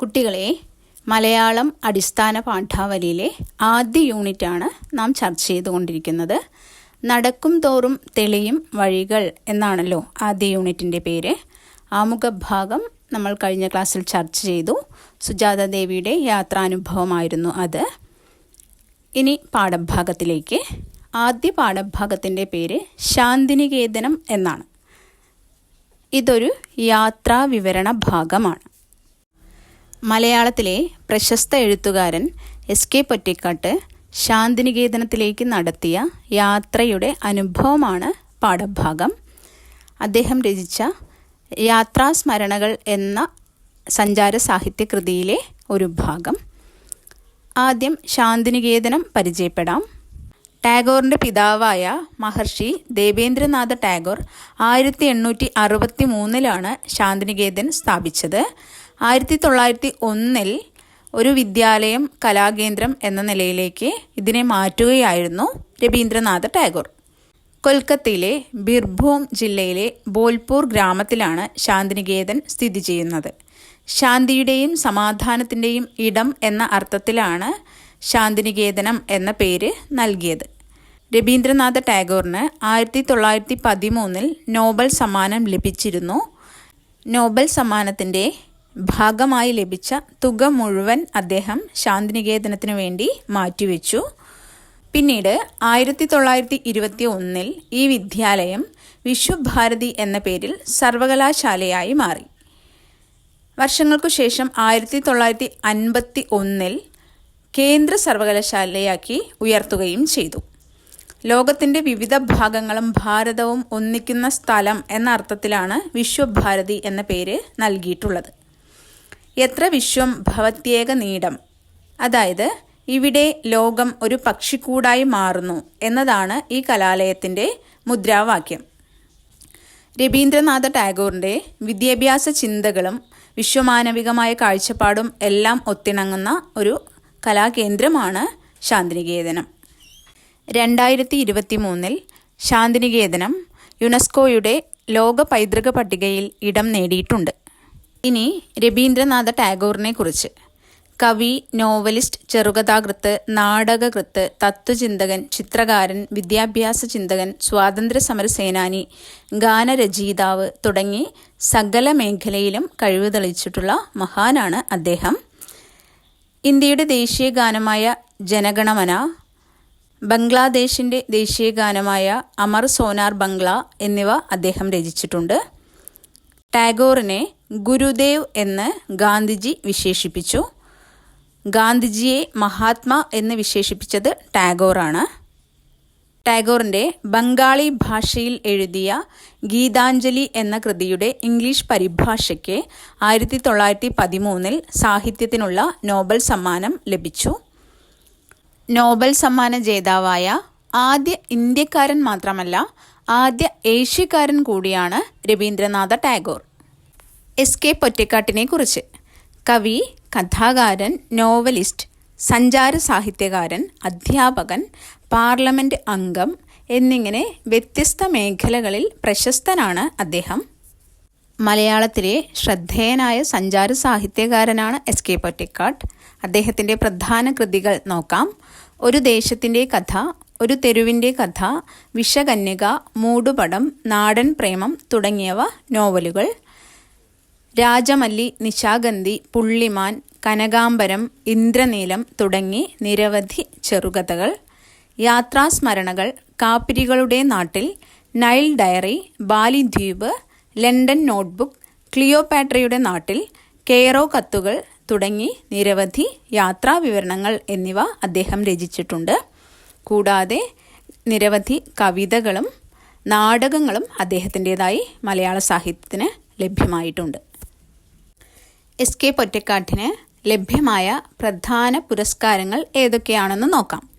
കുട്ടികളെ മലയാളം അടിസ്ഥാന പാഠാവലിയിലെ ആദ്യ യൂണിറ്റാണ് നാം ചർച്ച ചെയ്തുകൊണ്ടിരിക്കുന്നത്. നടക്കും തോറും തെളിയും വഴികൾ എന്നാണല്ലോ ആദ്യ യൂണിറ്റിന്റെ പേര്. ആമുഖഭാഗം നമ്മൾ കഴിഞ്ഞ ക്ലാസ്സിൽ ചർച്ച ചെയ്തു. സുജാത ദേവിയുടെ യാത്രാനുഭവമായിരുന്നു അത്. ഇനി പാഠഭാഗത്തിലേക്ക്. ആദ്യ പാഠഭാഗത്തിന്റെ പേര് ശാന്തിനികേതനം എന്നാണ്. ഇതൊരു യാത്രാ വിവരണ ഭാഗമാണ്. മലയാളത്തിലെ പ്രശസ്ത എഴുത്തുകാരൻ എസ് കെ പൊറ്റിക്കാട്ട് ശാന്തിനികേതനത്തിലേക്ക് നടത്തിയ യാത്രയുടെ അനുഭവമാണ് പാഠഭാഗം. അദ്ദേഹം രചിച്ച യാത്രാസ്മരണകൾ എന്ന സഞ്ചാര സാഹിത്യ കൃതിയിലെ ഒരു ഭാഗം. ആദ്യം ശാന്തിനികേതനം പരിചയപ്പെടാം. ടാഗോറിന്റെ പിതാവായ മഹർഷി ദേവേന്ദ്രനാഥ ടാഗോർ ആയിരത്തി എണ്ണൂറ്റി അറുപത്തി മൂന്നിലാണ് ശാന്തിനികേതൻ സ്ഥാപിച്ചത്. ആയിരത്തി തൊള്ളായിരത്തി ഒന്നിൽ ഒരു വിദ്യാലയം കലാകേന്ദ്രം എന്ന നിലയിലേക്ക് ഇതിനെ മാറ്റുകയായിരുന്നു രവീന്ദ്രനാഥ ടാഗോർ. കൊൽക്കത്തയിലെ ബിർഭൂം ജില്ലയിലെ ബോൽപൂർ ഗ്രാമത്തിലാണ് ശാന്തിനികേതൻ സ്ഥിതി ചെയ്യുന്നത്. ശാന്തിയുടെയും സമാധാനത്തിന്റെയും ഇടം എന്ന അർത്ഥത്തിലാണ് ശാന്തിനികേതനം എന്ന പേര് നൽകിയത്. രവീന്ദ്രനാഥ ടാഗോറിന് ആയിരത്തി തൊള്ളായിരത്തി പതിമൂന്നിൽ നോബൽ സമ്മാനം ലഭിച്ചിരുന്നു. നോബൽ സമ്മാനത്തിന്റെ ഭാഗമായി ലഭിച്ച തുക മുഴുവൻ അദ്ദേഹം ശാന്തിനികേതനത്തിനു വേണ്ടി മാറ്റിവെച്ചു. പിന്നീട് ആയിരത്തി തൊള്ളായിരത്തി ഇരുപത്തി ഒന്നിൽ ഈ വിദ്യാലയം വിശ്വഭാരതി എന്ന പേരിൽ സർവകലാശാലയായി മാറി. വർഷങ്ങൾക്കു ശേഷം ആയിരത്തി തൊള്ളായിരത്തി അൻപത്തി ഒന്നിൽ കേന്ദ്ര സർവകലാശാലയാക്കി ഉയർത്തുകയും ചെയ്തു. ലോകത്തിന്റെ വിവിധ ഭാഗങ്ങളും ഭാരതവും ഒന്നിക്കുന്ന സ്ഥലം എന്ന അർത്ഥത്തിലാണ് വിശ്വഭാരതി എന്ന പേര് നൽകിയിട്ടുള്ളത്. എത്ര വിശ്വം ഭവത്യേക നീടം? അതായത് ഇവിടെ ലോകം ഒരു പക്ഷിക്കൂടായി മാറുന്നു എന്നതാണ് ഈ കലാലയത്തിന്റെ മുദ്രാവാക്യം. രവീന്ദ്രനാഥ ടാഗോറിന്റെ വിദ്യാഭ്യാസ ചിന്തകളും വിശ്വമാനവികമായ കാഴ്ചപ്പാടും എല്ലാം ഒത്തിണങ്ങുന്ന ഒരു കലാകേന്ദ്രമാണ് ശാന്തിനികേതനം. രണ്ടായിരത്തി ഇരുപത്തി മൂന്നിൽ ശാന്തിനികേതനം യുനെസ്കോയുടെ ലോക പൈതൃക പട്ടികയിൽ ഇടം നേടിയിട്ടുണ്ട്. ഇനി രവീന്ദ്രനാഥ ടാഗോറിനെ കുറിച്ച് കവി നോവലിസ്റ്റ് ചെറുകഥാകൃത്ത് നാടകകൃത്ത് തത്വചിന്തകൻ ചിത്രകാരൻ വിദ്യാഭ്യാസ ചിന്തകൻ സ്വാതന്ത്ര്യ സമര സേനാനി ഗാനരചയിതാവ് തുടങ്ങി സകല മേഖലയിലും കഴിവ് തെളിയിച്ചിട്ടുള്ള മഹാനാണ് അദ്ദേഹം. ഇന്ത്യയുടെ ദേശീയ ഗാനമായ ജനഗണമന ബംഗ്ലാദേശിന്റെ ദേശീയ ഗാനമായ അമർ സോനാർ ബംഗ്ല എന്നിവ അദ്ദേഹം രചിച്ചിട്ടുണ്ട്. ടാഗോറിനെ ഗുരുദേവ് എന്ന് ഗാന്ധിജി വിശേഷിപ്പിച്ചു. ഗാന്ധിജിയെ മഹാത്മാ എന്ന് വിശേഷിപ്പിച്ചത് ടാഗോറാണ്. ടാഗോറിന്റെ ബംഗാളി ഭാഷയിൽ എഴുതിയ ഗീതാഞ്ജലി എന്ന കൃതിയുടെ ഇംഗ്ലീഷ് പരിഭാഷയ്ക്ക് ആയിരത്തി തൊള്ളായിരത്തി പതിമൂന്നിൽ സാഹിത്യത്തിനുള്ള നോബൽ സമ്മാനം ലഭിച്ചു. നോബൽ സമ്മാന ജേതാവായ ആദ്യ ഇന്ത്യക്കാരൻ മാത്രമല്ല ആദ്യ ഏഷ്യക്കാരൻ കൂടിയാണ് രവീന്ദ്രനാഥ ടാഗോർ. എസ് കെ പൊറ്റക്കാട്ടിനെ കുറിച്ച്. കവി കഥാകാരൻ നോവലിസ്റ്റ് സഞ്ചാര സാഹിത്യകാരൻ അധ്യാപകൻ പാർലമെന്റ് അംഗം എന്നിങ്ങനെ വ്യത്യസ്ത മേഖലകളിൽ പ്രശസ്തനാണ് അദ്ദേഹം. മലയാളത്തിലെ ശ്രദ്ധേയനായ സഞ്ചാര സാഹിത്യകാരനാണ് എസ് കെ പൊറ്റക്കാട്ട് അദ്ദേഹത്തിന്റെ പ്രധാന കൃതികൾ നോക്കാം. ഒരു ദേശത്തിന്റെ കഥ ഒരു തെരുവിന്റെ കഥ വിഷകന്യക മൂടുപടം നാടൻ പ്രേമം തുടങ്ങിയവ നോവലുകൾ. രാജമല്ലി നിശാഗന്ധി പുള്ളിമാൻ കനകാംബരം ഇന്ദ്രനീലം തുടങ്ങി നിരവധി ചെറുകഥകൾ. യാത്രാസ്മരണകൾ കാപ്പിരികളുടെ നാട്ടിൽ Nile diary Balidweep London notebook ക്ലിയോപാട്രയുടെ നാട്ടിൽ കെയറോ കത്തുകൾ തുടങ്ങി നിരവധി യാത്രാ വിവരണങ്ങൾ എന്നിവ അദ്ദേഹം രചിച്ചിട്ടുണ്ട്. കൂടാതെ നിരവധി കവിതകളും നാടകങ്ങളും അദ്ദേഹത്തിന്റെതായി മലയാള സാഹിത്യത്തിന് ലഭ്യമായിട്ടുണ്ട്. എസ് കെ പൊറ്റക്കാട്ടിന് ലഭ്യമായ പ്രധാന പുരസ്കാരങ്ങൾ ഏതൊക്കെയാണെന്ന് നോക്കാം.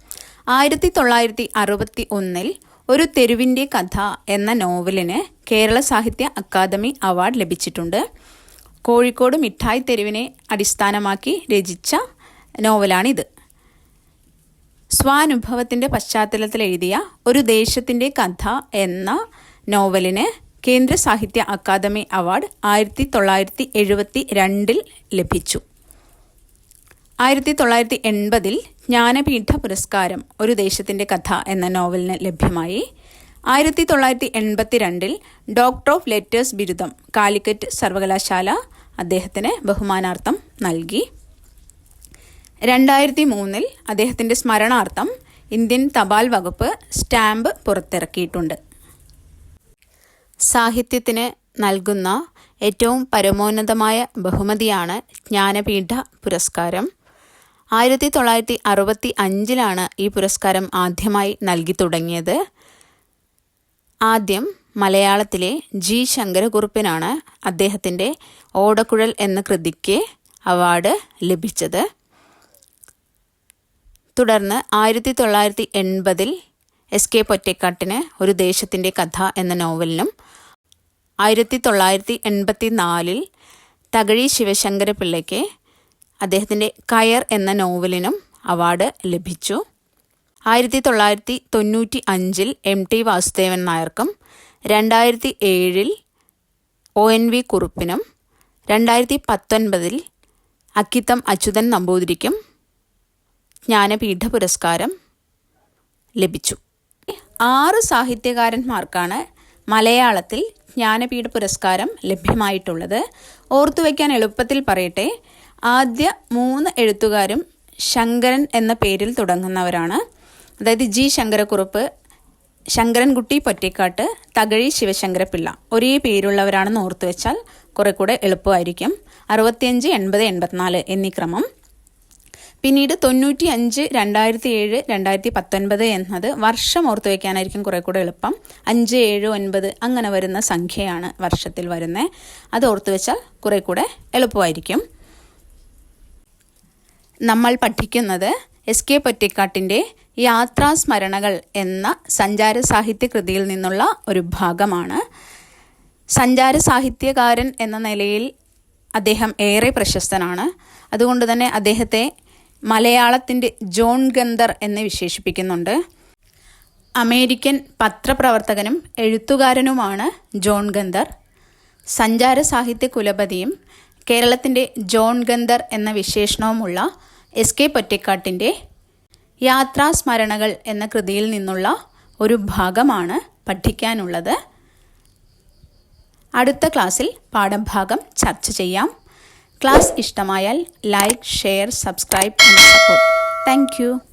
ആയിരത്തി തൊള്ളായിരത്തി അറുപത്തി ഒന്നിൽ ഒരു തെരുവിന്റെ കഥ എന്ന നോവലിന് കേരള സാഹിത്യ അക്കാദമി അവാർഡ് ലഭിച്ചിട്ടുണ്ട്. കോഴിക്കോട് മിഠായി തെരുവിനെ അടിസ്ഥാനമാക്കി രചിച്ച നോവലാണിത്. സ്വാനുഭവത്തിന്റെ പശ്ചാത്തലത്തിൽ എഴുതിയ ഒരു ദേശത്തിന്റെ കഥ എന്ന നോവലിന് കേന്ദ്ര സാഹിത്യ അക്കാദമി അവാർഡ് ആയിരത്തി തൊള്ളായിരത്തി എഴുപത്തി രണ്ടിൽ ലഭിച്ചു. ആയിരത്തി തൊള്ളായിരത്തി എൺപതിൽ ജ്ഞാനപീഠ പുരസ്കാരം ഒരു ദേശത്തിന്റെ കഥ എന്ന നോവലിന് ലഭ്യമായി. ആയിരത്തി തൊള്ളായിരത്തി എൺപത്തി രണ്ടിൽ ഡോക്ടർ ഓഫ് ലെറ്റേഴ്സ് ബിരുദം കാലിക്കറ്റ് സർവകലാശാല അദ്ദേഹത്തിന് ബഹുമാനാർത്ഥം നൽകി. രണ്ടായിരത്തി മൂന്നിൽ അദ്ദേഹത്തിന്റെ സ്മരണാർത്ഥം ഇന്ത്യൻ തപാൽ വകുപ്പ് സ്റ്റാമ്പ് പുറത്തിറക്കിയിട്ടുണ്ട്. സാഹിത്യത്തിന് നൽകുന്ന ഏറ്റവും പരമോന്നതമായ ബഹുമതിയാണ് ജ്ഞാനപീഠ പുരസ്കാരം. ആയിരത്തി തൊള്ളായിരത്തി അറുപത്തി അഞ്ചിലാണ് ഈ പുരസ്കാരം ആദ്യമായി നൽകി തുടങ്ങിയത്. ആദ്യം മലയാളത്തിലെ ജി ശങ്കരകുറുപ്പിനാണ് അദ്ദേഹത്തിന്റെ ഓടക്കുഴൽ എന്ന കൃതിക്ക് അവാർഡ് ലഭിച്ചത്. തുടർന്ന് ആയിരത്തി തൊള്ളായിരത്തി എൺപതിൽ എസ് കെ പൊറ്റക്കാട്ടിന് ഒരു ദേശത്തിന്റെ കഥ എന്ന നോവലിനും ആയിരത്തി തൊള്ളായിരത്തി എൺപത്തി നാലിൽ തകഴി ശിവശങ്കര പിള്ളയ്ക്ക് അദ്ദേഹത്തിന്റെ കയർ എന്ന നോവലിനും അവാർഡ് ലഭിച്ചു. ആയിരത്തി തൊള്ളായിരത്തി തൊണ്ണൂറ്റി അഞ്ചിൽ എം ടി വാസുദേവൻ നായർക്കും രണ്ടായിരത്തി ഏഴിൽ ഒ എൻ വി കുറുപ്പിനും രണ്ടായിരത്തി പത്തൊൻപതിൽ അക്കിത്തം അച്യുതൻ നമ്പൂതിരിക്കും ജ്ഞാനപീഠ പുരസ്കാരം ലഭിച്ചു. ആറ് സാഹിത്യകാരന്മാർക്കാണ് മലയാളത്തിൽ ജ്ഞാനപീഠ പുരസ്കാരം ലഭ്യമായിട്ടുള്ളത്. ഓർത്തുവയ്ക്കാൻ എളുപ്പത്തിൽ പറയട്ടെ ആദ്യ മൂന്ന് എഴുത്തുകാരും ശങ്കരൻ എന്ന പേരിൽ തുടങ്ങുന്നവരാണ്. അതായത് ജി ശങ്കരക്കുറുപ്പ് ശങ്കരൻകുട്ടി പൊറ്റേക്കാട്ട് തകഴി ശിവശങ്കരപിള്ള ഒരേ പേരുള്ളവരാണെന്ന് ഓർത്തു വെച്ചാൽ കുറെ കൂടെ എളുപ്പമായിരിക്കും. അറുപത്തിയഞ്ച് എൺപത് എൺപത്തിനാല് എന്നീ ക്രമം. പിന്നീട് തൊണ്ണൂറ്റി അഞ്ച് രണ്ടായിരത്തി ഏഴ് രണ്ടായിരത്തി പത്തൊൻപത് എന്നത് വർഷം ഓർത്തു വയ്ക്കാനായിരിക്കും കുറെ കൂടെ എളുപ്പം. അഞ്ച് ഏഴ് ഒൻപത് അങ്ങനെ വരുന്ന സംഖ്യയാണ് വർഷത്തിൽ വരുന്നത് അത് ഓർത്തു വെച്ചാൽ കുറെ കൂടെ എളുപ്പമായിരിക്കും. നമ്മൾ പഠിക്കുന്നത് എസ് കെ പൊറ്റക്കാട്ടിന്റെ യാത്രാസ്മരണകൾ എന്ന സഞ്ചാര സാഹിത്യ കൃതിയിൽ നിന്നുള്ള ഒരു ഭാഗമാണ്. സഞ്ചാര സാഹിത്യകാരൻ എന്ന നിലയിൽ അദ്ദേഹം ഏറെ പ്രശസ്തനാണ്. അതുകൊണ്ട് തന്നെ അദ്ദേഹത്തെ മലയാളത്തിന്റെ ജോൺ ഗന്ധർ എന്ന് വിശേഷിപ്പിക്കുന്നുണ്ട്. അമേരിക്കൻ പത്രപ്രവർത്തകനും എഴുത്തുകാരനുമാണ് ജോൺ ഗന്ധർ സഞ്ചാര സാഹിത്യ കുലപതിയും കേരളത്തിന്റെ ജോൺ ഗന്ധർ എന്ന വിശേഷണവുമുള്ള എസ് കെ പൊറ്റക്കാട്ടിന്റെ യാത്രാസ്മരണകൾ എന്ന കൃതിയിൽ നിന്നുള്ള ഒരു ഭാഗമാണ് പഠിക്കാനുള്ളത്. അടുത്ത ക്ലാസ്സിൽ പാഠഭാഗം ചർച്ച ചെയ്യാം. ക്ലാസ് ഇഷ്ടമായാൽ like share subscribe and support